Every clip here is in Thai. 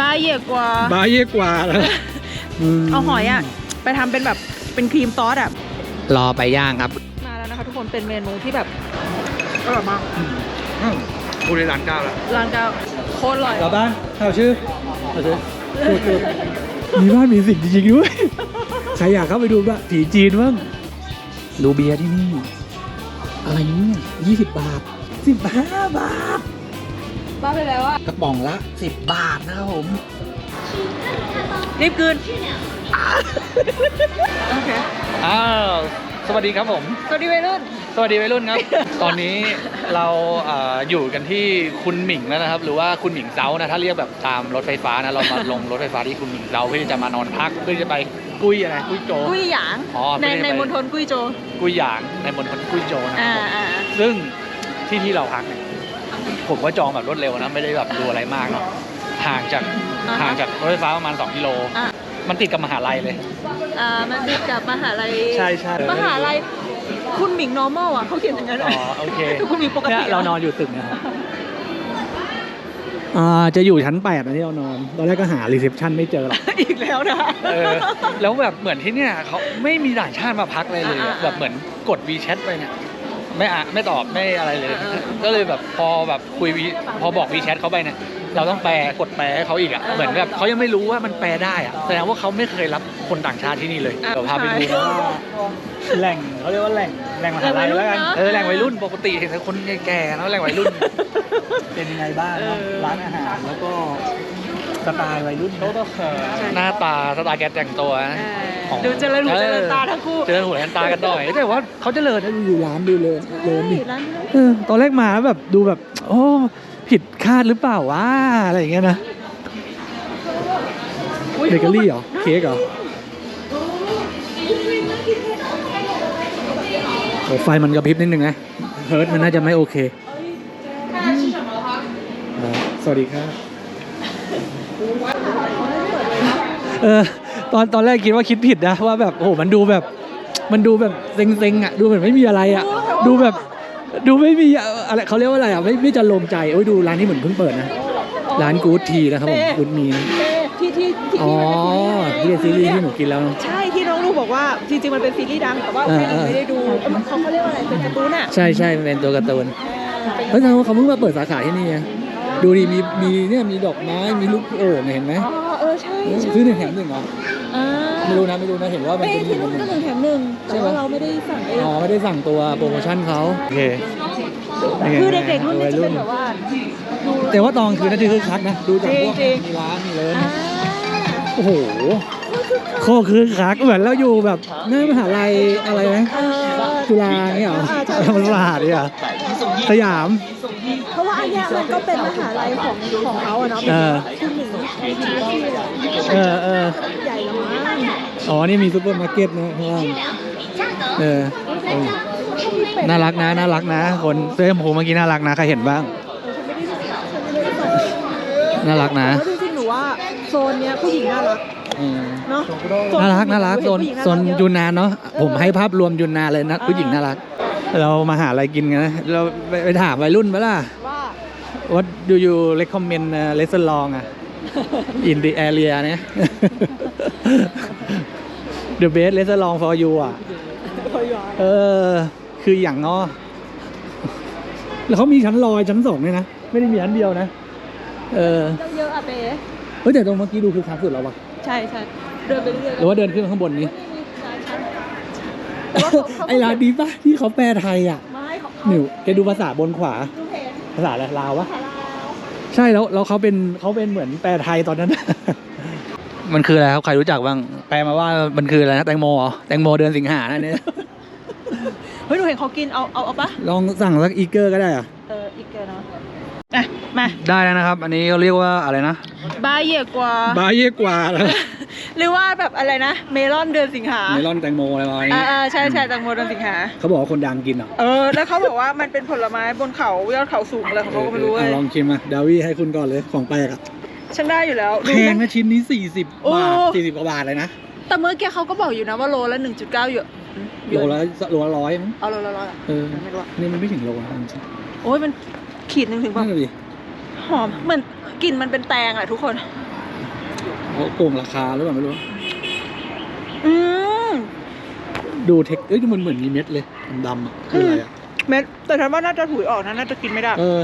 บาเย่กว่า บาเย่กว่าแล้วเอาหอยอะ ไปทำเป็นแบบเป็นครีมซอสอะ รอไปย่างครับ มาแล้วนะคะทุกคนเป็นเมนูที่แบบอร่อยมากพูดในร้านเก้าแล้วร้านกาโคตรอร่อยกลับบ้านข่าวชื่อข่าวชื่อมีบ้านมีสิ่งจริงๆด้วยใครอยากเข้าไปดูบ้างผีจีนบ้างดูเบียร์ที่นี่ อะไรเนี่ยยี่สิบบาทสิบห้าบาท บ้าไปแล้วอะกระป๋องละสิบบาทนะครับผมรีบกลืน โอเค อ้าว สวัสดีครับผม สวัสดีวัยรุ่น สวัสดีวัยรุ่นครับ ตอนนี้เราเอ่ออยู่กันที่คุณหมิงแล้วนะครับ หรือว่าคุณหมิงเซานะ ถ้าเรียกแบบตามรถไฟฟ้านะ เรามาลงรถไฟฟ้าที่คุณหมิงเซาเพื่อที่จะมานอนพัก เพื่อที่จะไปกุ้ยอะไรกุ้ยโจ กุ้ยหยาง อ๋อในไม่ได้ไป ในมณฑลกุ้ยโจ กุ้ยหยางในมณฑลกุ้ยโจนะคอ่ารับผมอ่าซึ่งที่ที่เราพักเนี่ย ผมก็จองแบบรวดเร็วนะไม่ได้แบบดูอะไรมากเนาะห่างจากอ่าฮะ ห่างจากรถไฟฟ้าประมาณ2กิโลอะมันติดกับมหาลัยเลย อ่ามันติดกับมหาลัยใช่ใช่ มหาลัยคุณหมิง normal อะเขาเขียนอย่างนั้นอ๋อโอเคคือคุณหมิงปกติเนี่ยเรานอนอยู่ตึกนะครับอ่าจะอยู่ชั้นแปดนะที่เรานอน ตอนแรกก็หารีเซพชันไม่เจอหรอก อีกแล้วนะ เออแล้วแบบเหมือนที่เนี่ยเขาไม่มีต่างชาติมาพักเลยเลยอ่าอะอ่า แบบเหมือนกด WeChat ไปเนี่ย ไม่อะไม่ตอบไม่อะไรเลยอ่าอ่าก็เลยแบบพอแบบคุย V- พอบอก WeChat เขาไปเนี่ยเราต้องแปลกดแปลให้เขาอีกอะเหมือนแบบเขายังไม่รู้ว่ามันแปลได้อะแสดงว่าเขาไม่เคยรับคนต่างชาติที่นี่เลยเดี๋ยวพาไปดูนะว่าแหล่งเขาเรียกว่าแหล่งแหล่งมหาลัยแล้วกันเออแหล่งวัยรุ่นปกติเห็นแต่คนแก่ๆนะแหล่งวัยรุ่น เป็นยังไงบ้างเนอะร้านอาหารแล้วก็ สไตล์วัยรุ่นเขาก็หน้าตาสไตล์แกแต่งตัวนะของดูเจริญหูเจริญตาทั้งคู่เจริญหูเจริญตากันหน่อยแต่ว่าเขาเจริญนะดูร้านดูเลยเดินดิร้านนี้เออตอนแรกมาแล้วแบบดูแบบ โอ้ผิดคาดหรือเปล่าวะอะไรอย่างเงี้ยนะเบเกอรี่เหรอเค้กเหรอโอ้ไฟมันกระพริบนิดนึงนะเฮิร์ตมันน่าจะไม่โอเคอ่าสวัสดีครับเออตอนตอนแรกคิดว่าคิดผิดนะว่าแบบโอ้โหมันดูแบบ มันดูแบบเซ็งๆอะดูเหมือนไม่มีอะไรอะ ดูแบบดูไม่มีอะไรเขาเรียกว่าอะไรอะไม่ไม่จะลงใจโอ้ยดูร้านนี้เหมือนเพิ่งเปิดนะร้านกู๊ดทีนะครับผมกู๊ดมีนะเต้ที่ที่ที่อ๋อที่มันเป็นที่เป็นซีรีส์ที่หนูกินแล้วใช่ที่น้องลูกบอกว่าจริงๆมันเป็นซีรีส์ดังแต่ว่าอ่าแค่หนูไม่ได้ดูเอ้ยเขาเขาเรียกว่าอะไรเป็นการ์ตูนอะใช่ใช่มันเป็นตัวการ์ตูนเป็นเฮ้ยแต่ว่าเขาเพิ่งมาเปิดสาขาที่นี่ไงดูดิมีมีเนี่ยมีดอกไม้มีลูกโอ่งเห็นไหมอ๋อ ซื้อหนึ่งแถมหนึ่งเหรออ่าไม่รู้นะไม่รู้นะเห็นว่ามันเอ้เป็นหที่นึ่งนู่นหก็นึ่ง หนึ่งแถมหนึ่งใช่แต่ไหมว่าเราไม่ได้สั่งเองอ๋อไม่ได้สั่งตัวโปรโมชั่นเขาโอเคคือเด็กๆรุ่นนี้จะเป็นแบบว่าดู แต่ว่าตอนคืนนั่นคือคึกคักนะ ดูจากพวกจริงๆ มีร้านมีเลยอ่าโอ้โหโคตรคึกคักเหมือนเราอยู่แบบหน้ามหาลัยอะไรนะเออ จุฬาเนี่ยเหรออ่าใช่ ธรรมศาสตร์เนี่ยเหรอสยาม เพราะว่าอันเนี้ยมันก็เป็นมหาลัยของของเขาอะเนาะเออ คือหนึ่งที่อะเออเออใหญ่แล้วมั้งอ๋อ นี่มีซูเปอร์มาร์เก็ตนะข้างล่างเออเออ น่ารักนะ น่ารักนะ คนเสื้อชมพูเมื่อกี้น่ารักนะ ใครเห็นบ้าง น่ารักนะจริงๆหนูว่าโซนเนี้ยผู้หญิงน่ารักอืมเนาะน่ารัก น่ารักโซนผู้หญิงโซนยูนานเนาะ ผมให้ภาพรวมยูนานเลยนะ ผู้หญิงน่ารัก เรามาหาอะไรกินกันนะ เราไปไปถามวัยรุ่นไหมล่ะ What do you recommend uh, restaurant อะ in the area เนี่ย The best restaurant for you อะพอยอยเออ คืออย่างเนาะแล้วเขามีชั้นลอยชั้นสองด้วยนะ ไม่ได้มีชั้นเดียวนะ เออต้องเยอะอะเป๊เฮ้ยแต่ตรงเมื่อกี้ดูคือคักสุดแล้ววะใช่ใช่เดินไปเรื่อยๆหรือว่าเดินขึ้นข้างบนนี้มีหลายชั้นแต่ว่าเขาเขาไอ้ร้านนี้ปะที่เขาแปลไทยอะไม่เขาเขาหนิวแกดูภาษาบนขวาดูเพจ ภาษาอะไรลาววะภาษาลาวใช่แล้วแล้วเขาเป็นเขาเป็นเหมือนแปลไทยตอนนั้น มันคืออะไรครับใครรู้จักบ้างแปลมาว่ามันคืออะไรนะแตงโมเหรอแตงโมเดือนสิงหานั่นเนี่ยเฮ้ยหนูเห็นเขากินเอาเอาเอาปะลองสั่งสักอีเกอร์ก็ได้อะเอออีกเกินเนาะอะมาได้แล้วนะครับ อันนี้เขาเรียกว่าอะไรนะบาเย่กว่าบาเย่กว่าแล้ว หรือว่าแบบอะไรนะ เมลอนเดือนสิงหาเมลอนแตงโมอะไรประมาณนี้อ่าอ่าใช่ใช่แตังโมเดือนสิงหาเขาบอกว่าคนดังกินเหรอเออแล้วเขาบอกว่ามันเป็นผลไม้บนเขายอดเขาสูงอะไรของเขาก็ไม่รู้เอเลอยลองชิมอะดาวี่ให้คุณก่อนเลยของแปลกอะฉันได้อยู่แล้วแพงนะชิ้นนี้ 40โอ้บาท 40 กว่าบาทเลยนะ แต่เมื่อกี้เขาก็บอกอยู่นะว่าโลละ 1.9เยอะโลละโลละร้อยมั้งเอาโลละร้อยอะเออไม่รู้อะนี่มันไม่ถึงโลนะจริงโอ้ยมันขีดหนึ่งถึงๆป่ะนั่นเลยดิหอมเหมือนกลิ่นมันเป็นแตงอะทุกคนอ เขาโกงราคาหรือเปล่าไม่รู้ อืมดูเทคเอ้ยมันเหมือนมีเม็ดเลยดำๆอะคืออะไรอะเม็ดแต่ฉันว่าน่าจะถุยออกนะน่าจะกินไม่ได้ เออ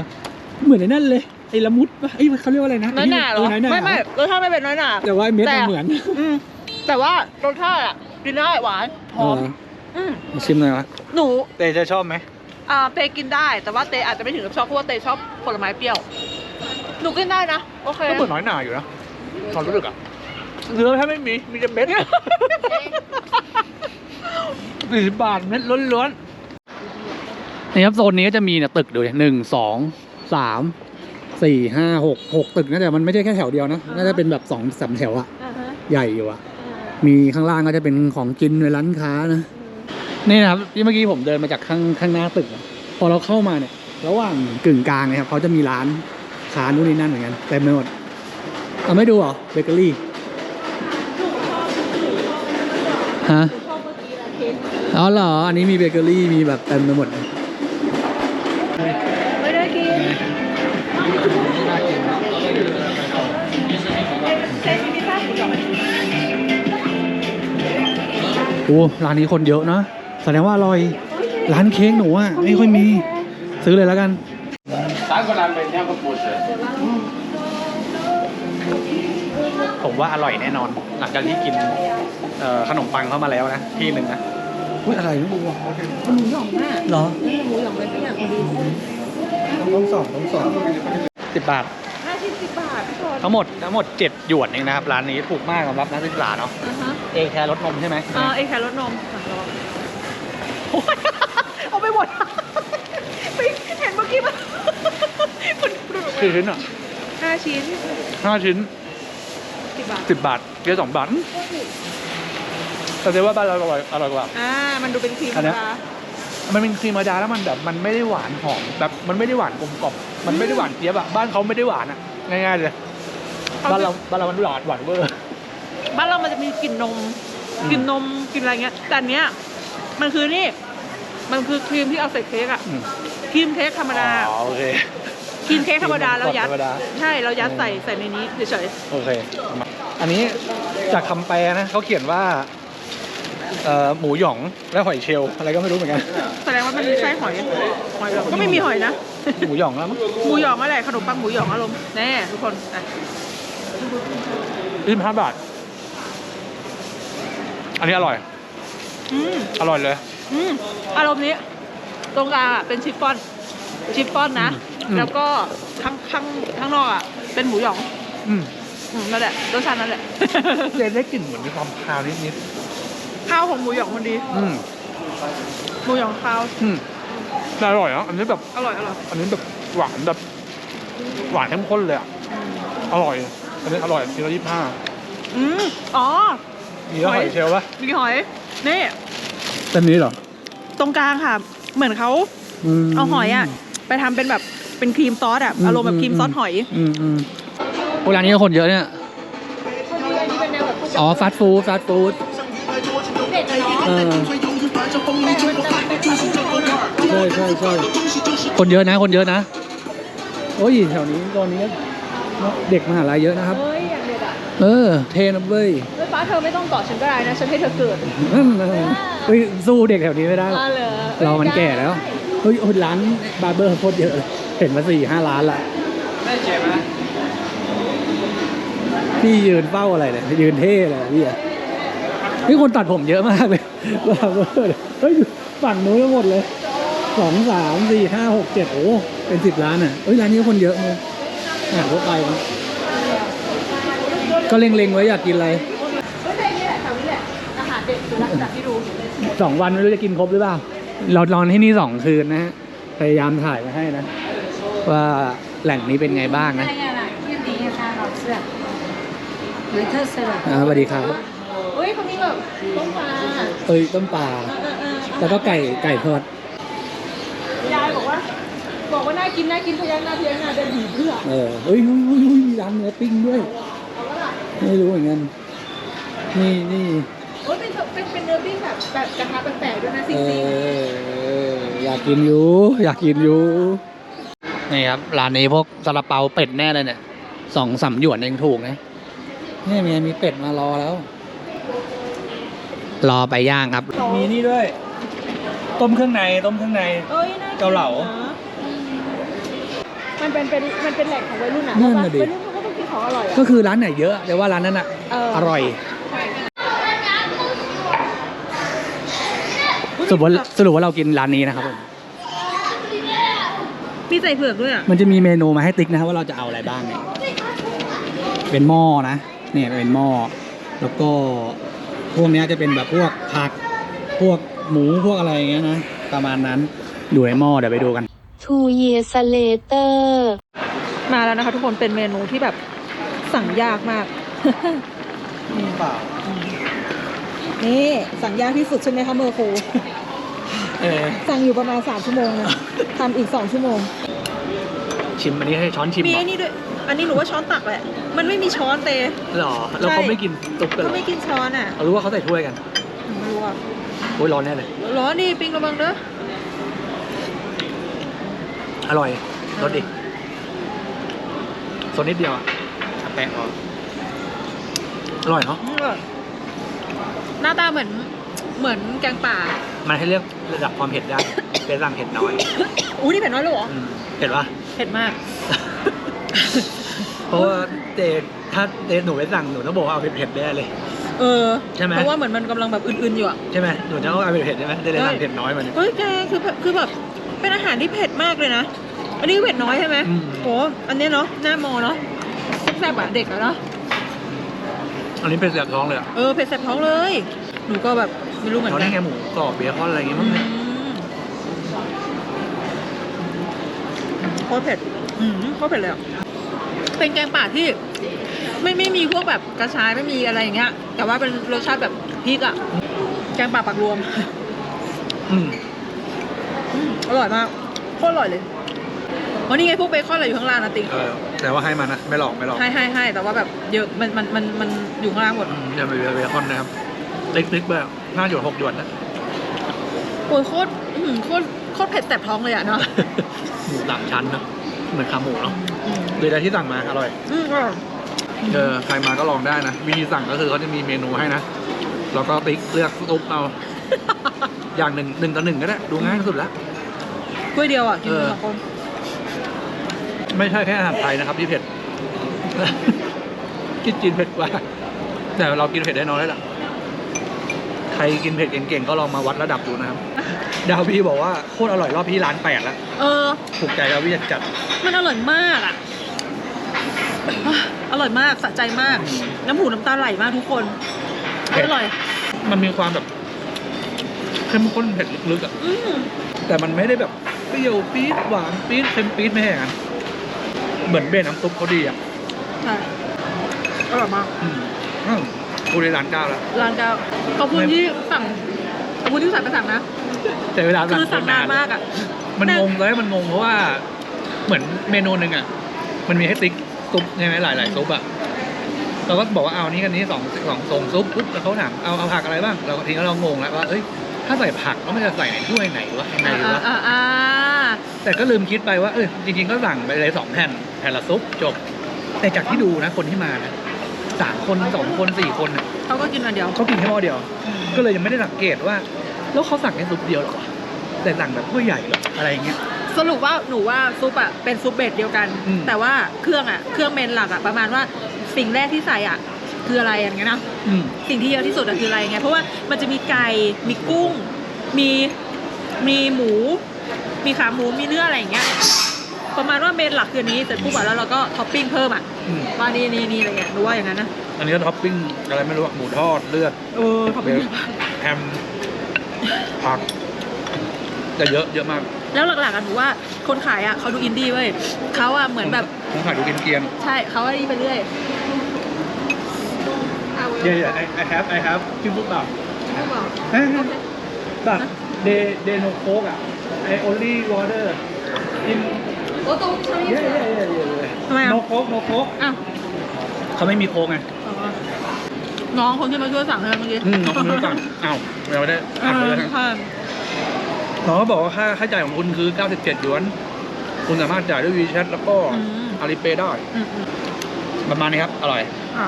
เหมือนในนั่นเลยไอ้ละมุดปะไอ้ยเขาเรียกว่าอะไรนะน้อยหนาเหรอน้อยหนาไม่ไม่รสชาติไม่เป็นน้อยหนาแต่ว่าไอ้เม็ดแต่มันเหมือนอืมแต่ว่ารสชาติอะกินได้หวานหอมเออืมมาชิมหน่อยวะหนูเตจะชอบไหมอ่าเตกินได้แต่ว่าเตอาจจะไม่ถึงกับชอบเพราะว่าเตชอบผลไม้เปรี้ยวหนูกินได้นะโอเคก็เหมือนน้อยหนาอยู่นะ ความรู้สึกอะเนื้อแทบไม่มี มีแต่เม็ดสี่สิบบาทเม็ดล้วนๆนี่ครับโซนนี้ก็จะมีเนี่ยตึกดูดิหนึ่งสองสามสี่ห้าหกหกตึกนะแต่มันไม่ใช่แค่แถวเดียวนะน่าจะเป็นแบบสองสามแถวอะอ่าฮะใหญ่อยู่อะมีข้างล่างก็จะเป็นของกินในร้านค้านะนี่นะครับที่เมื่อกี้ผมเดินมาจากข้างข้างหน้าตึกอะพอเราเข้ามาเนี่ย ระหว่างกึ่งกลางเนี่ยครับเขาจะมีร้านค้านู่นนี่นั่นเหมือนกันเต็มไปหมด เอาไม่ดูเหรอเบเกอรี่ฮะอ๋อเหรอ อันนี้มีเบเกอรี่มีแบบเต็มไปหมดไม่ได้กินโอ้ร้านนี้คนเยอะนะแสดงว่าอร่อย ร้านเค้กหนูอะไม่ค่อยมี ซื้อเลยแล้วกัน ผมว่าอร่อยแน่นอน หลังจากที่กินเอ่อขนมปังเข้ามาแล้วนะที่หนึ่งนะอุ้ยอะไรไม่รู้อะหมูหยองน่ะเหรอนี่หมูหยองเลยทุกอย่างพอดีต้องสองต้องสองสิบบาทห้าชิ้นสิบบาทพี่ชนทั้งหมดทั้งหมดเจ็ดหยวนเองนะครับร้านนี้ถูกมากสำหรับนักศึกษาเนาะอ่าฮะเอแคร์รสนมใช่ไหมเออไอ้แครสนมอะลองโอ๊ยเอาไปหมดไปเห็นเมื่อกี้มันมันคือชิ้นอะห้าชิ้นห้าชิ้นสิ บบาทสิบบาทเกียร์สองบาทอืมแต่เดี๋ยวว่าบ้านเราอร่อยอร่อยกว่า อ่า มันดูเป็นครีมอันเนี้ยธรรมดามันเป็นครีมธรรมดาแล้วมันแบบมันไม่ได้หวานหอมแบบมันไม่ได้หวานกลมกล่อมมันไม่ได้หวานเจี๊ยบอะบ้านเขาไม่ได้หวานอะง่ายๆเลยบ้านเราบ้านเรามันหวานหวานเวอร์ บ้านเรามันจะมีกลิ่นนมอืม กลิ่นนมกลิ่นอะไรเงี้ย แต่อันเนี้ยมันคือนี่ มันคือครีมที่เอาใส่เค้กอะอืมครีมเค้กธรรมดาอ๋อโอเค ครีมเค้กธรรมดาแล้วยัดธรรมดา ใช่เรายัดใส่ใส่ในนี้เฉยโอเคเอามา อันนี้จากคำแปลนะเขาเขียนว่าเอ่อหมูหยองและหอยเชลล์อะไรก็ไม่รู้เหมือนกันๆแสดงว่ามันมีไส้หอยหอยก็ไม่มีหอยนะ หมูหยองแล้วมั้งหมูหยองอะไรขนมปังหมูหยองอารมณ์แน่ทุกคนอะยี่สิบห้าบาท อันนี้อร่อย อืมอร่อยเลย อืมอารมณ์นี้ ตรงกลางอะเป็นชิฟฟ่อน ชิฟฟ่อนนะ อืม แล้วก็ข้างข้างข้างนอกอะเป็นหมูหยอง อืมอืม นั่นแหละรสชาตินั่นแหละ เจนได้กลิ่นเหมือนมีความคาวนิดข้าวของหมูหยองมันดี ๆอืมหมูหยองข้าว อืมแต่อร่อยนะอันนี้แบบ อร่อยอร่อยอันนี้แบบหวานแบบ หวานเข้มข้นเลยอะ อร่อย อันนี้อร่อยทีละยี่ห้าอืมอ๋อ มีแล้วหอยเชลล์ปะมีหอย นี่ เต็มนี้เหรอตรงกลางค่ะ เหมือนเขาเอาหอยอะ ไปทำเป็นแบบ เป็นครีมซอสอะ อารมณ์แบบครีมซอสหอย อืมอืม โอ้ร้านนี้ก็คนเยอะเนี่ย อ๋อฟาสต์ฟู้ดฟาสต์ฟู้ดเออใช่ใช่ใช่คนเยอะนะคนเยอะนะ โอ้ยแถวนี้ตอนนี้เด็กมหาลัยเยอะนะครับเฮ้ยอย่างเด็ดอะเออ เทนะเว้ยเฮ้ยฟ้าเธอไม่ต้องเกาะฉันก็ได้นะ ฉันให้เธอเกิดนั่นนะเฮ้ยสู้เด็กแถวนี้ไม่ได้หรอกอ๋อเหรอเรามันแก่แล้ว เฮ้ยโอ้ยร้านบาร์เบอร์โคตรเยอะเลยเห็นมาสี่ห้าร้านละไม่เจ็บไหม พี่ยืนเฝ้าอะไรเนี่ยยืนเท่เลยพี่อะนี่คนตัดผมเยอะมากเลยบาร์เบอร์เนี่ยเฮ้ยฝั่งนู้นทั้งหมดเลยสองสามสี่ห้าหกเจ็ดโอ้เป็นสิบร้านอะเฮ้ยร้านนี้ก็คนเยอะเลยอาหารทั่วไปนะก็เล็งๆไว้อยากกินอะไรไม่ใช่นี่แหละแถวนี้แหละอาหารเด็ดสุดละจากที่ดูสองวันไม่รู้จะกินครบหรือเปล่า เรานอนที่นี่สองคืนนะฮะ พยายามถ่ายมาให้นะ ว่าแหล่งนี้เป็นไงบ้างนะ อ่าสวัสดีครับเฮ้ยเขามีแบบต้มปลาเอ้ยต้มปลาเออเออแล้วก็ไก่ไก่ทอดยายบอกว่า บอกว่าน่ากินน่ากินพยักหน้าพยักหน้าเดินหนีเพื่อเออเฮ้ยเฮ้ยเฮ้ยเฮ้ยมีร้านเนื้อปิ้งด้วยเอาละล่ะไม่รู้เหมือนกันนี่นี่โอ้ยเป็นเป็นเป็นเนื้อปิ้งแบบแบบกระทะแปลกๆด้วยนะซิเอซิออยากกินอยู่ อยากกินอยู่นี่ครับร้านนี้พวกซาลาเปาเป็ดแน่เลยเนี่ยสองสามหยวนเองถูกนะ นี่ไงมีเป็ดมารอแล้ว รอไปย่างครับ มีนี่ด้วย ต้มเครื่องในต้มเครื่องใน เอ้ยน่าเกาเหลา มันเป็นเป็นมันเป็นแหล่งของวัยรุ่นอะนั่นน่ะดิ วัยรุ่นเขาก็ต้องกินของอร่อยอะก็คือร้านไหนเยอะแต่ว่าร้านนั้นอะเอออ ร่อยใช่สรุปว่าสรุปว่าเรากินร้านนี้นะครับผมมีใส่เผือกด้วยอะมันจะมีเมนูมาให้ติ๊กนะครับว่าเราจะเอาอะไรบ้างเนี่ยเป็นหม้อนะ เนี่ยเป็นหม้อแล้วก็พวกเนี้ยจะเป็นแบบพวกผักพวกหมูพวกอะไรอย่างเงี้ยนะประมาณนั้นดูในหม้อเดี๋ยวไปดูกัน Two years later มาแล้วนะคะทุกคนเป็นเมนูที่แบบสั่งยากมากเปล่านี่สั่งยากที่สุดใช่ไหมคะเมอร์โคเออสั่งอยู่ประมาณสามชั่วโมงนะทำอีกสองชั่วโมง ชิมอันนี้ให้ช้อนชิมมีเหรอไอ้นี่ด้วย อันนี้หนูว่าช้อนตักแหละ มันไม่มีช้อนเตหรอแล้วเขาไม่กินซุปกันเหรก็อไม่กินช้อนอะเรารู้ว่าเขาใส่ถ้วยกันหนูไม่รู้อะโอ้ยร้อนแน่เลย ร้อนดิปิงระวังเด้อ อร่อยรสดิโซนนิดเดียวอะแปะพออร่อยเนาะอืมแบบหน้าตาเหมือนเหมือนแกงป่า มันให้เรียกระดับความเผ็ดได้ เป็นสั่งเผ็ดน้อย อู้นี่เผ็ดน้อยเลยเหรอ อืมเผ็ดปะเผ็ดมาก เพราะว่าเจถ้าเจหนูไปสั่งหนูต้องบอกว่าเอาเผ็ดๆแน่เลย เออใช่ไหม เพราะว่าเหมือนมันกำลังแบบอื่นๆอยู่อะใช่ไหมหนูจะต้องเอาเผ็ดๆใช่ไหมได้เลยสั่งใช่เผ็ดน้อยมาเนี่ยเฮ้ยแกคือแบบคือแบบเป็นอาหารที่เผ็ดมากเลยนะ อันนี้เผ็ดน้อยใช่ไหมอืม โหอันนี้เนาะหน้ามอเนาะแซ่บๆอะเด็กอะเนาะ อันนี้เป็นเสียบท้องเลยอะเออเผ็ดแซ่บท้องเลย หนูก็แบบไม่รู้เหมือนเขากัได้นไงหมูกรอบเบคอนอะไรอย่างงี้มั้งอืเนี่ยมโคตรเผ็ดอืมโคตรเผ็ดเลยอะ เป็นแกงป่าที่ ไม่ไม่มีพวกแบบกระชายไม่มีอะไรอย่างเงี้ย แต่ว่าเป็นรสชาติแบบพริกอะแกงป่าปักรวมอืมอืมอร่อยมากโคตรอร่อยเลยวันนี้ไงพวกเบคอนอะไรอยู่ข้างล่างนะติ๊งเออแต่ว่าให้มานะไม่หลอกไม่หลอกให้ให้ให้แต่ว่าแบบเยอะมันมันมันมันอยู่ข้างล่างหมดอืมจะเป็นเบคอนนะครับติ๊กๆแบบห้าหยวนหกหยวนนะโอ้ยโคตรอื้อหือโคตรโคตรเผ็ดแสบท้องเลยอะเนาะ หมูสามชั้นนะเหมือนขาหมูเนาะ เลยได้ที่สั่งมาอร่อยอืมอร่อยเออใครมาก็ลองได้นะ วิธีสั่งก็คือเขาจะมีเมนูให้นะ แล้วก็ติ๊กเลือกซุปเอา อย่างหนึ่งหนึ่งต่อหนึ่งก็ได้ ดูง่ายที่สุดละถ้วยเดียวอะกินเออสองคน ไม่ใช่แค่อาหารไทยนะครับที่เผ็ดกินจีนเผ็ดกว่า แต่เรากินเผ็ดได้น้อยแล้วล่ะใค รกินเผ็ดเก่งๆก็ลองมาวัดระดับดูนะครับ ดาวพี่บอกว่าโคตรอร่อยรอบพี่ร้านแปดแล้วเออ ถูกใจดาวพี่จัดมันอร่อยมากอะอะ อร่อยมากสะใจมาก น้ำหูน้ำตาไหลมากทุกคนเผ็ดอร่อย มันมีความแบบเข้มข้นเผ็ดลึกๆอะอืมแต่มันไม่ได้แบบเปรี้ยวปี๊ดหวานปี๊ดเค็มปี๊ดไม่ใช่อย่างนั้นเหมือนเบนน้ำซุปเขาดีอะใช่อร่อยมากอืม อืมกูในร้านเก้าแล้วร้านเก้าขอบคุณไม่ที่สั่งขอบคุณที่สั่งไปสั่งนะ แต่เวลาสั่งคือสั่งนานมากอะมันนานงงตอนแรกมันงงเพราะว่าเหมือนเมนูหนึ่งอะ มันมีให้ติ๊กซุปใช่ไหมหลายหลายๆซุปอะเราก็บอกว่าเอานี้กันนี้สองสองทรงซุปปุ๊บแล้วเขาถามเอาเอาผักอะไรบ้าง เราทีนี้เรางงแล้วว่าเอ้ยถ้าใส่ผักแล้วมันจะใส่ในถ้วยไหนวะยังไงอ่าวะอ่าอ่าแต่ก็ลืมคิดไปว่าเออจริงๆก็สั่งไปเลยสองแผ่นแผ่นละซุปจบ แต่จากที่ดูนะคนที่มานะ สามคนสองคนสี่คนน่ะเขาก็กินอันเดียว เขากินแค่หม้อเดียว ก็เลยยังไม่ได้สังเกตว่า แล้วเขาสั่งแค่ซุปเดียวเหรอแต่สั่งแบบถ้วยใหญ่เหรออะไรอย่างเงี้ย สรุปว่าหนูว่าซุปอะเป็นซุปเบสเดียวกัน อืม แต่ว่าเครื่องอะเครื่องเมนหลักอะประมาณว่าสิ่งแรกที่ใส่อะคืออะไรอย่างเงี้ยนะ อืม สิ่งที่เยอะที่สุดอะคืออะไรไง เพราะว่ามันจะมีไก่ มีกุ้ง มี มีหมู มีขาหมู มีเนื้ออะไรอย่างเงี้ย ประมาณว่าเมนหลักคืออันนี้เสร็จปุ๊บอะแล้วเราก็ท็อปปิ้งเพิ่มอะอืม ว่านี่นี่นี่อะไรเงี้ยหนูว่าอย่างนั้นนะอันนี้ก็ท็อปปิ้งอะไรไม่รู้อะหมูทอดเลือดเออท็อปเบปิ้งลแฮมผักแต่เยอะเยอะมากแล้วหลักๆอะหนูว่าคนขายอะเขาดูอินดี้เว้ยเขาอะเหมือนแบบผมขายดูเกรียนใช่เขาอะนี่ไปเรื่อยๆ yeah yeah I I have I have กินปุ๊บแบบไม่บอกแบบ they they no coke อะ I only water in โอ้ตรงใช่ yeah yeah yeah yeah ทำไมอะ no coke no coke อ้าวเขาไม่มีโค้กไงอ๋อน้องคนที่มาช่วยสั่งใช่ไหมเมื่อกี้อืมน้องคนนู้นสั่งอ้าวเราไม่ได้เออ่านไปอแล้วนะใช่น้องก็บอกว่าค่าค่าจ่ายของคุณคือ 97หยวน คุณสามารถจ่ายด้วย WeChat แล้วก็อืม Alipay ได้ อืมอืมประมาณนี้ครับ อร่อย อะ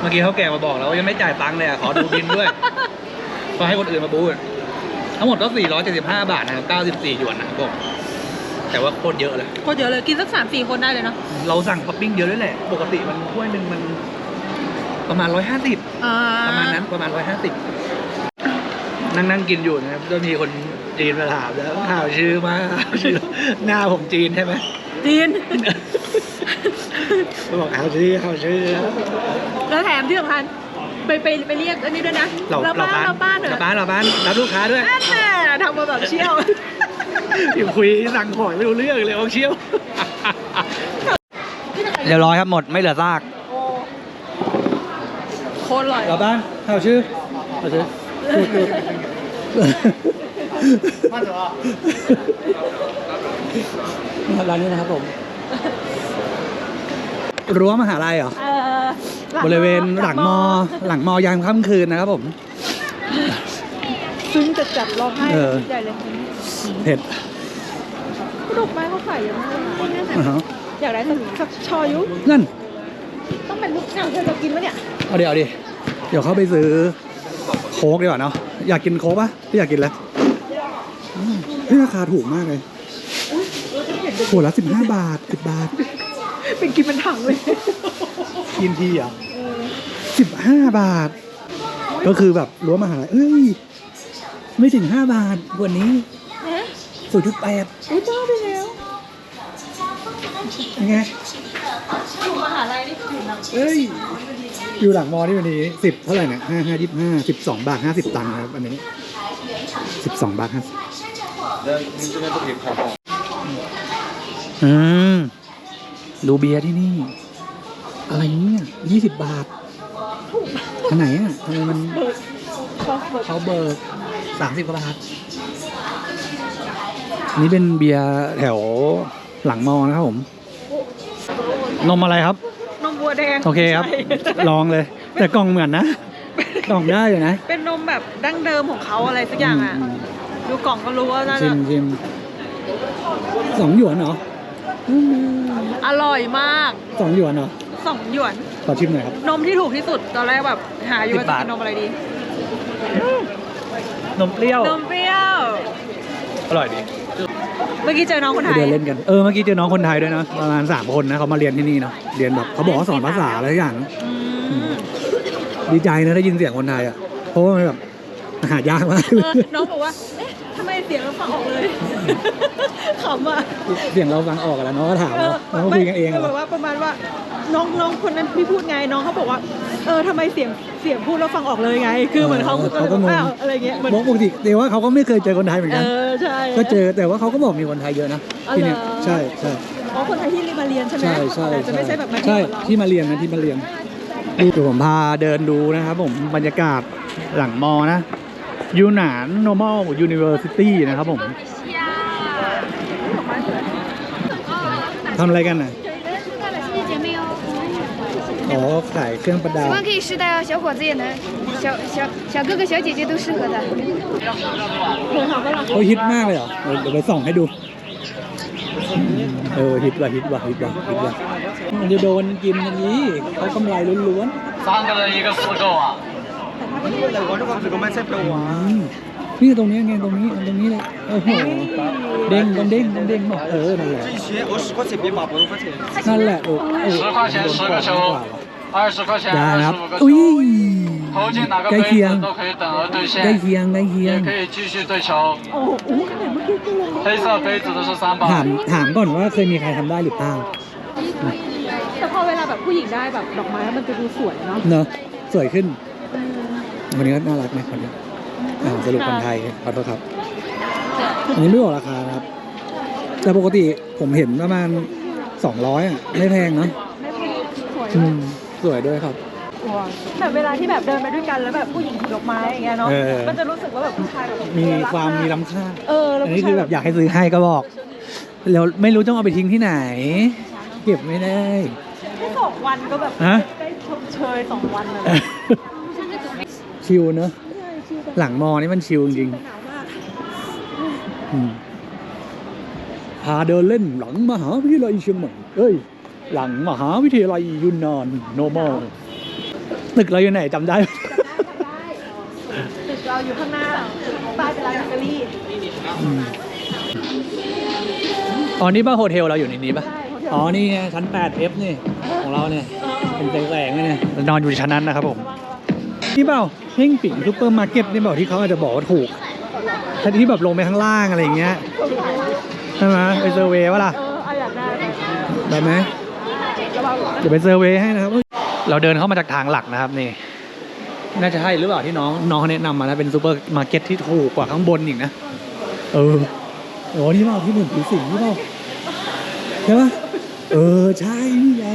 เมื่อกี้เขาแก่มาบอกแล้วว่ายังไม่จ่ายตังค์เลยอะ ขอดูบินด้วยก็ให้คนอื่นมาบูดทั้งหมดก็ 475 บาทนะครับ 94หยวนนะครับผม แต่ว่าโคตรเยอะเลย โคตรเยอะเลยกินสักสามสี่คนได้เลยเนาะเราสั่งท็อปปิ้งเยอะด้วยแหละ ปกติมันถ้วยหนึ่งมัน ประมาณ150อ่าประมาณนั้นประมาณ150นั่งนั่งกินอยู่นะครับก็มีคนจีนมาถามแล้วข่าวชื่อมาข่าวชื่อหน้าผมจีนใช่ไหมจีนก็บอกข่าวชื่อข่าวชื่อแล้วแถมที่สำคัญไปไปไปเรียกอันนี้ด้วยนะเราเราบ้านเราบ้านเหรอเราบ้านเราบ้านรับลูกค้าด้วยนั่นแหละทำมาแบบเชี่ยว อยู่คุยสั่งของไม่รู้เรื่องเลยเอาเชี่ยวเรียบร้อยครับหมดไม่เหลือซากโอ้โคตรอร่อยเราบ้านข่าวชื่อข่าวชื่อร้านนี้นะครับผมรั้วมหาลัยเหรอเอ่อบริเวณหลังมอ หลังมอยามค่ำคืนนะครับผม ซึ้งจัดจัดร้องไห้เออใหญ่เลย เผ็ดดอกไม้เขาขายเยอะมากเลยอ่าฮะอยากได้สักสักชอยุนั่น ต้องเป็นลูกน้ำเธอจะกินไหมเนี่ยเอาเดี๋ยวเอาดิเดี๋ยวเข้าไปซื้อโค้กดีกว่าเนาะอยากกินโค้กปะพี่อยากกินแล้วอืมเฮ้ยราคาถูกมากเลยขวดละสิบห้าบาทสิบบาท เป็นกินเป็นถังเลยกินทีอะสิบห้าบาท ก็คือแบบรั้วมหาลัยเอ้ย ไม่ถึงห้าบาทกว่านี้ ศูนย์จุดแปดอุ้ยบ้าไปแล้วยังไงอยู่มหาลัยนี่อยู่หนังเอ้ย อยู่หลังมอนี่วันนี้สิบเท่าไหร่เนี่ยห้าห้ายี่ห้าสิบสองบาทห้าสิบตังค์นะครับอันนี้สิบสองบาทห้าสิบอืมดูเบียร์ที่นี่ อะไรเนี่ยยี่สิบบาทอันไหนอะทำไมมันเบิร์ดชอบเบิร์ดเขาเบิกสามสิบกว่าบาท อันนี้เป็นเบียร์แถวหลังมอนะครับผม นมอะไรครับ นมบัวแดงโอเคครับ ใช่ลองเลย แต่กล่องเหมือนนะ กล่องได้อยู่นะเป็นนมแบบดั้งเดิมของเขาอะไรสักอย่างอะ มดูกล่องก็รู้ว่าน่าชิจะมชิมสองหยวนเหรออืมอร่อยมากสองหยวนเหรอ สองหยวน ขอชิมหน่อยครับ นมที่ถูกที่สุดตอนแรกแบบหาอยู่ว่าสิบบาทจะกินนมอะไรดี นมเปรี้ยว นมเปรี้ยว อร่อยดี เมื่อกี้เจอน้องคนไทไปยเดินเล่นกัน เออ เมื่อกี้เจอน้องคนไทยด้วยนะ ประมาณสามคนนะเขามาเรียนที่นี่เนาะ เรียนแบบเขาบอกว่าสอนภาษาอะไรสักอย่าง อืมดีใจนะได้ยินเสียงคนไทยอะ เพราะว่ามันแบบหายากมาก เออน้องบอกว่า เอ๊ะทำไมเสียงเราฟังออกเลยขำอะเสียงเราฟังออกกันแล้วน้องก็ถามเราน้องก็คุยกันเองไม่เหรแบอบว่าประมาณว่า น้องน้องคนนั้นพี่พูดไง น้องเขาบอกว่า เออทำไมเสียงเสียงพูดแล้วฟังออกเลยไง คือเหมือนเขาเขาก็งง อ้าวอะไรเงี้ยเหมือนมองปกติแต่ว่าเขาก็ไม่เคยเจอคนไทยเหมือนกัน อใช่ ก็เจอแต่ว่าเขาก็บอกมีคนไทยเยอะนะที่เนี่ยใช่ใช่อ๋อคนไทยที่มาเรียนใช่ไหมใช่ใช่จะไม่ใช่แบบมาที่เราที่มาเรียนนะที่มาเรียนเดี๋ผมพาเดินดูนะครับผมบรรยากาศหลังมอนะยูหนาน normal university นะครับผมทำอะไรกันน่ะ อ๋อขายเครื่องประดับ 喜欢可以试戴哦，小伙子也能，小小小哥哥小姐姐都适合的。 เขาฮิตมากเลยเหรอเออเดี๋ยวไปส่องให้ดู เออฮิตว่ะฮิตว่ะฮิตว่ะฮิตว่ะมันจะโดนกินอย่างนี้เขากำไรล้วน 三个人一个四够啊。 ๆอืมนี่ตรงนี้ไงตรงนี้ตรงนี้เลยโอ้โหเด้งต้องเด้งต้องเด้งบอกเออนั่นแหละ 些二十块钱别把不用块钱。 นั่นแหละโอ้โอ้ 十块钱十个球， 二十块钱 ได้ 二 ครับ 十五个 อุ้ย 球，投进哪个 ใกล้ 杯 เคียง 子都可以等额兑 ใกล้ 现， เคียงใกล้เคียง 也可以继续兑球。 โอ้โหอู้ขนาดเมื่อกี้ก็ลง 黑色杯子的是三 ถาม 百， ถามก่อนว่าเคยมีใครทำได้หรือเปล่า แต่พอเวลาแบบผู้หญิงได้แบบดอกไม้แล้วมันจะดูสวยเนาะ เนอะสวยขึ้น วันนี้ก็น่ารักไหมคนนี้อ่าสรุปคนไทยขอโทษครับ อันนี้ไม่บอกราคานะครับ แต่ปกติผมเห็นประมาณสองร้อยอ่ะ ไม่แพงเนาะ ไม่แพงสวย อืม สวยด้วยครับ แบบเวลาที่แบบเดินไปด้วยกันแล้วแบบผู้หญิงถือดอกไม้อย่างเงี้ยเนาะ เออ มันจะรู้สึกว่าแบบผู้ชายแบบมีรักความมีกล้ำค่า เออแล้วอันผู้นี้ชาคือแบบอยากให้ซื้อให้ก็บอกแล้วไม่รู้ต้องเอาไปทิ้งที่ไหน เก็บไม่ได้ แค่สองวันก็แบบฮะ ได้ชมเชยสองวันเลยชิลเนอะหลังมอนี่มันชิลจริงหนาวมากๆอืมพาเดินเล่นหลังมหาวิทยาลัยเชียงใหม่เอ้ย หลังมหาวิทยาลัยยุนนานโนมอลตึกเราอยู่ไหนจำได้ ตึกเราอยู่ข้างหน้าป้ายเป็นร้านเบเกอรี่อ๋อนี่ป่ะโฮเทลเราอยู่ในนี้ป่ะอ๋อ นี่ไงชั้น 8F นี่ ของเราเนี่ย เป็นแสงๆเลยเนี่ยนอนอยู่ชั้นนั้นนะครับผม นี่เปล่าเพ่งปิ่งซูเปอร์มาร์เก็ตนี่เปล่าที่เขาอาจจะบอกว่าถูกที่แบบลงไปข้างล่างอะไรอย่างเงี้ย ใช่ไหมไปเซอร์เวย์วะล่ะเออเอาอยากได้ได้ไหม เดี๋ยวไปเซอร์เวย์ให้นะครับ เราเดินเข้ามาจากทางหลักนะครับนี่ น่าจะใช่หรือเปล่าที่น้องน้องเขาแนะนำมานะเป็นซูเปอร์มาร์เก็ตที่ถูกกว่าข้างบนอีกนะ เออโอ้นี่เปล่าที่เหมือนผีสิงนี่เปล่าใช่ปะเออใช่นี่ไง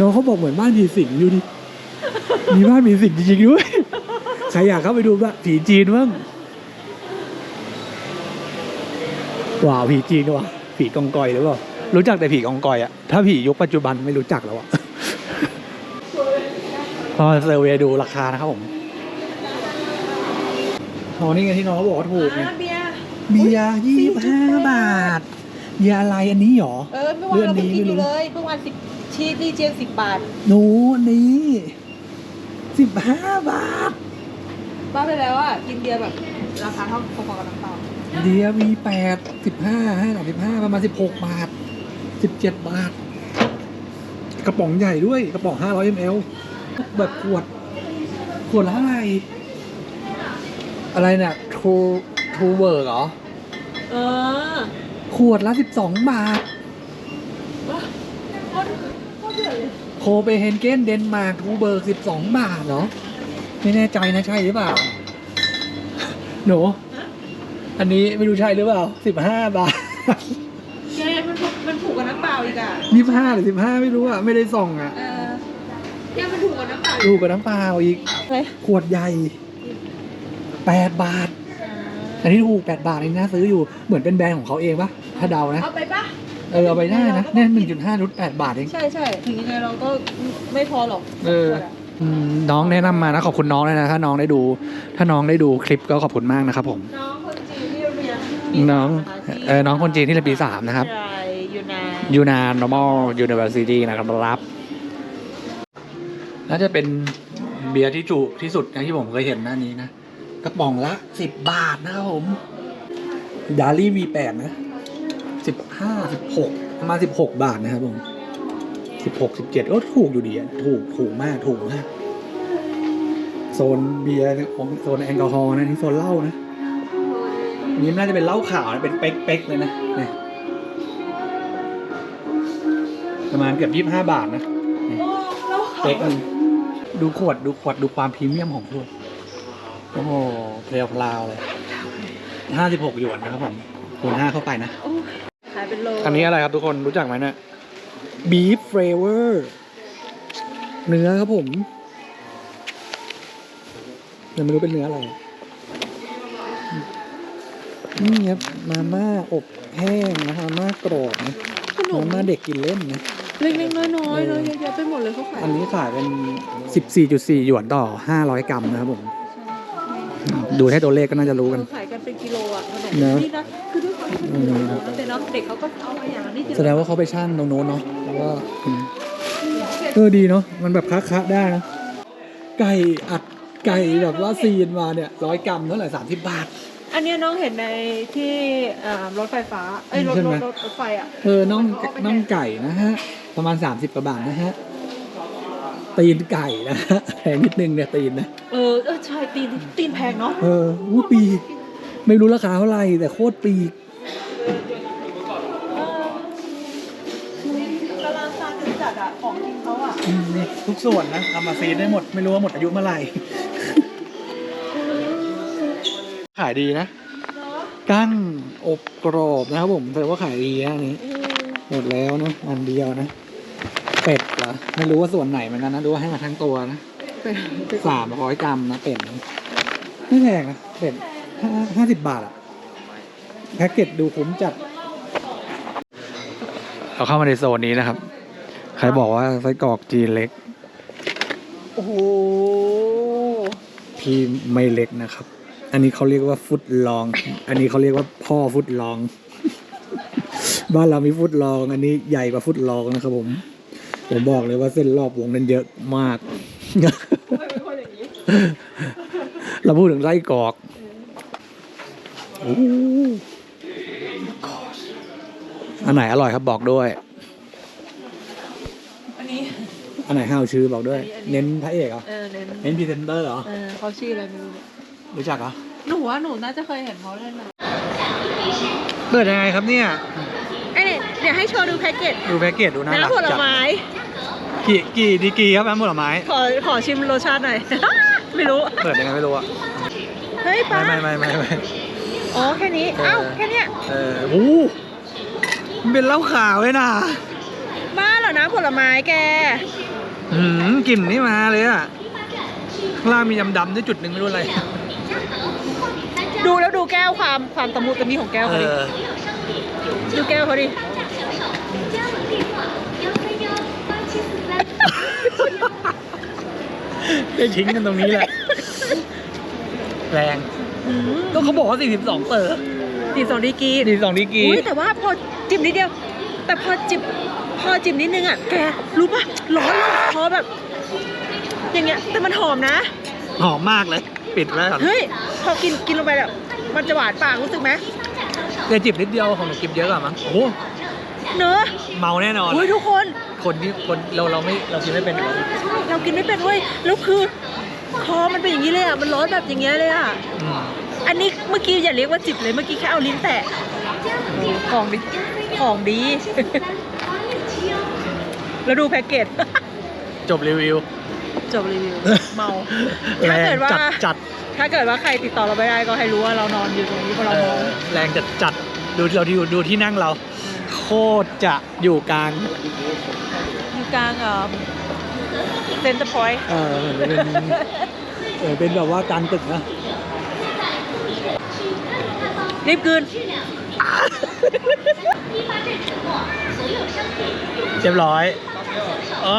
น้องเขาบอกเหมือนบ้านผีสิงอยู่ดิมีบ้านผีสิงจริงๆด้วยใครอยากเข้าไปดูบ้างผีจีนบ้างว้าวผีจีนว่ะผีกองกอยหรือเปล่ารู้จักแต่ผีกองกอยอะถ้าผียุคปัจจุบันไม่รู้จักแล้วอะ พอเซอร์เวย์ดูราคานะครับผมอ๋อนี่ไงที่น้องเขาบอกว่าถูกไงเบียร์ เบียร์ยี่สิบห้าบาท เบียร์อะไรอันนี้หรอ เออเมื่อวานเราเพิ่งกินอยู่เลยเมื่อวานสิบชีสดีเจนสิบบาทหนูอันนี้สิบห้าบาท บ้าไปแล้วอะกินเบียร์แบบราคาเท่าพอๆกับน้ำเปล่าเดียมีแปดสิบห้าห้าสามสิบห้าประมาณสิบหกบาทสิบเจ็ดบาท กระป๋องใหญ่ด้วยกระป๋องห้าร้อยมล แบบขวด ขวดละเท่าไหร่อะไรเนี่ยทูทูเวิร์กเหรอ เออขวดละสิบสองบาทโคเปนเฮนเกนเดนมาร์กทูเบิร์กสิบสองบาทเหรอ ไม่แน่ใจนะใช่หรือเปล่า หนู อันนี้ไม่รู้ใช่หรือเปล่าสิบห้าบาท แกมันถูกมันถูกกว่าน้ำเปล่าอีกอะยี่ห้าหรือสิบห้าไม่รู้อะ ไม่ได้ส่องอะ เออแกมัน ถูกกว่าน้ำเปล่าดูกับน้ำเปล่าอีกเลยขวดใหญ่แปดบาท อันนี้ถูกแปดบาทนี่น่าซื้ออยู่ เหมือนเป็นแบรนด์ของเขาเองปะถ้าเดานะ เอาไปปะเออเอาไปได้นะเนี่ยหนึ่งจุดห้ารุดแปดบาทเอง ใช่ใช่ถึงยังไงเราก็ไม่พอหรอกเอออืมน้องแนะนำมานะ ขอบคุณน้องเลยนะ ถ้าน้องได้ดู ถ้าน้องได้ดูคลิปก็ขอบคุณมากนะครับผม น้องคนจีนที่เรียนปีน้องสามะคะที่เออน้องคนจีนที่เรียนปีสามนะครับ ใช่อยู่นาน ยูนาน normal university นะครับรับ น่าจะเป็นเบียร์ที่จุที่สุดนะที่ผมเคยเห็นหน้านี้นะกระป๋องละสิบบาทนะครับผมดารี่ V8 นะสิบห้าสิบหกประมาณสิบหกบาทนะครับผมสิบหกสิบเจ็ดก็ถูกอยู่ดีอะถูกถูกมากถูกมากโซนเบียร์ของโซนแอลกอฮอล์นะนี่โซนเหล้านะอันนี้น่าจะเป็นเหล้าขาวนะเป็นเป๊กๆเลยนะเนี่ยประมาณเกือบยี่สิบห้าบาทนะเนี่ยเป๊กหนึง ดูขวดดูขวดดูความพรีเมียมของขวดโอ้โหเพลียวพลาวเลยห้าสิบหกหยวนนะครับผมคูณห้าเข้าไปนะขายเป็นโลอันนี้อะไรครับทุกคนรู้จักไหมเนี่ย beef flavor เนื้อครับผมยังไม่รู้เป็นเนื้ออะไรนี่ครับมาม่าอบแห้งนะมาม่ากรอบนะมาม่าเด็กกินเล่นนะ เล็กๆน้อยๆเลยเยอะแยะไปหมดเลยเขาขายอันนี้ขายเป็น 14.4 หยวนต่อ 500 กรัมนะครับผม ดูแค่ตัวเลขก็น่าจะรู้กันเขาขายกันเป็นกิโลอะขนมเนอะนี่นะคือด้วยความที่มันเหลือน้อยแต่เนาะเด็กเขาก็เอามาอย่างละนิดเดียวแสดงว่าเขาไปช่างตรงโน้นเนาะแล้วก็อืมเออดีเนาะมันแบบคะๆได้นะไก่อัดไก่แบบว่าซีนมาเนี่ยร้อยกรัมเท่าไหร่สามสิบบาท อันเนี้ยน้องเห็นในที่เอ่อรถไฟฟ้า เอ้ยรถใช่รไหมถรถรถไฟอะ เออน่องน่องไก่นะฮะ ประมาณ 30กว่าบาทนะฮะ ตีนไก่นะฮะแพงนิดนึงเนี่ยตีนนะ เออเออใช่ตีนตีนแพงเนาะเออวู้ปีก ไม่รู้ราคาเท่าไหร่ แต่โคตรปีกกำลังสร้างกันจัดอะของจริงเขาอะอืมนี่ทุกส่วนนะทำมาซีนได้หมด ไม่รู้ว่าหมดอายุเมื่อไหร่ ขายดีนะ เนาะกั้งอบกรอบนะครับผมแสดงว่าขายดีนะอันนี้ อืม หมดแล้วนะ อันเดียวนะ เป็ดเหรอไม่รู้ว่าส่วนไหนเหมือนกันนะดูว่าให้มาทั้งตัวนะเป็นเป็นสามร้อยกรัมนะเป็ดนะไม่แพงนะเป็ดห้าห้าสิบบาทอะแพ็กเกจดูคุ้มจัด เราเข้ามาในโซนนี้นะครับ ใครบอกว่าไส้กรอกจีนเล็ก โอ้โหที่ไม่เล็กนะครับ อันนี้เขาเรียกว่าฟุตลอง อันนี้เขาเรียกว่าพ่อฟุตลอง บ้านเรามีฟุตลอง อันนี้ใหญ่กว่าฟุตลองนะครับผม ผมบอกเลยว่าเส้นรอบวงนั้นเยอะมาก เราพูดถึงไส้กรอกโอ้อันไหนอร่อยครับบอกด้วย อันนี้ อันไหนห้าวชื่อบอกด้วย เน้นพระเอกเหรอ เออ เน้นเน้นพรีเซนเตอร์เหรอ เออเขาชื่ออะไรไม่รู้เนี่ยรู้จักเหรอ หนูว่าหนูน่าจะเคยเห็นเขาเล่นนะเปิดยังไงครับเนี่ยไอ้นี่เดี๋ ยวให้โชว์ดูแพ็กเกจดูแพ็กเกจดูน่ารักน้ำผลจัดไม้ กี่กี่ดีกรีครับน้ำผลไม้ ขอขอชิมรสชาติหน่อย ไม่รู้ เปิดยังไงไม่รู้อะเฮ้ยป้าไม่ไม่ไม่ไม่ไม่อ๋อแค่นี้เออเอ้าแค่เนี้ยเออโอ้โหมันเป็นเหล้าขาวเลยนะบ้าเหรอนะผลไม้แกอืมกลิ่นนี่มาเลยอะข้างล่างมีดำๆด้วยจุดหนึ่งไม่รู้อะไร ดูแล้วดูแก้วความความตะมุตะมีของแก้วเอเขาดิอดูแก้วเขาดิ ได้ทิ้งกันตรงนี้แหละ แรงอืมก็เขาบอกว่า 42 เปิดดีสองดีกรีดีสองดีกรีอุ้ยแต่ว่าพอจิบนิดเดียว แต่พอจิบพอจิบนิดนึงอะแกรู้ปะร้อนเลยพอแบบ อย่างเงี้ยแต่มันหอมนะ หอมมากเลย ปิดไว้ก่อนเฮ้ย พอกินกินลงไปแบบมันจะหวานปากรู้สึกไหมเดี๋ยวจิบนิดเดียวของหนูกินเยอะกว่ามั้งโอ้โห เนอะเมาแน่นอนอุ้ยทุกคน คนที่คนเราเราไม่เรากินไม่เป็นอยู่แล้วใช่เรากินไม่เป็นเว้ยแล้วคือคอมันเป็นอย่างนี้เลยอะมันร้อนแบบอย่างเงี้ยเลยอะอืมอันนี้เมื่อกี้อย่าเรียกว่าจิบเลยเมื่อกี้แค่เอาลิ้นแตะของดีของดี แล้วดูแพ็กเกจจบรีวิว จบรีวิวเมาแรถ้างเกิดว่าจัดจัดถ้าเกิดว่าใครติดต่อเราไม่ได้ก็ให้รู้ว่าเรานอนอยู่ตรงนี้เพราะเราเอเมาอแรงจัดจัดดูเราดูดูที่นั่งเรา โคตรจะอยู่กลาง อยู่กลางเอ่อเซนเตอร์พอยต์เออเหมือนเป็นเออเป็นแบบว่ากลางตึกนะ รีบกลืนเรียบร้อยอ๋อ